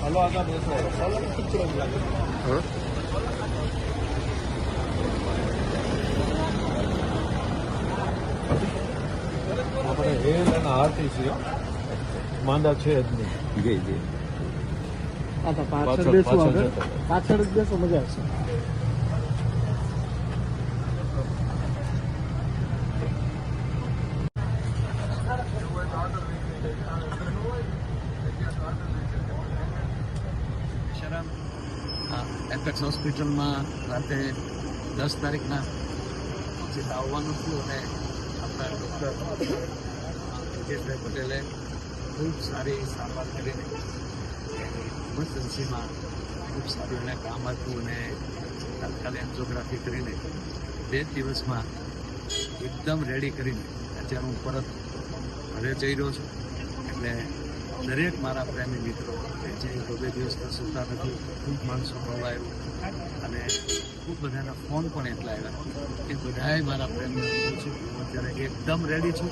Hello આગળ બેસો હા આપણે રેલ અને આરટીસી માંદા છે જ નહીં જી જી પાછળ- જતા. પાછળ જ બેસો મજા આવશે શરમ એપેક્સ હોસ્પિટલમાં રાતે દસ તારીખના પછી આવવાનું છું અને આપણા ડૉક્ટર બ્રિજેશભાઈ પટેલે ખૂબ સારી સારવાર કરીને ઇમરજન્સીમાં ખૂબ સારું એને કામ આપ્યું અને તાત્કાલિક એન્જિયોગ્રાફી કરીને બે દિવસમાં એકદમ રેડી કરીને અત્યારે હું પરત ઘરે જઈ રહ્યો છું. એટલે દરેક મારા પ્રેમી મિત્રો જે બે દિવસથી સુતા નથી, ખૂબ માણસો સંભળાયું અને ખૂબ બધાના ફોન પણ એટલા આવ્યા કે બધાએ મારા પ્રેમને મિત્રો છું. હું અત્યારે એકદમ રેડી છું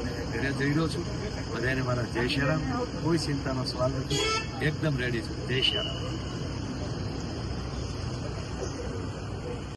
અને ઘરે જઈ રહ્યો છું. બધાને મારા જય શ્રી કોઈ ચિંતાનો સવાલ નથી. એકદમ રેડી છું. જય શ્રી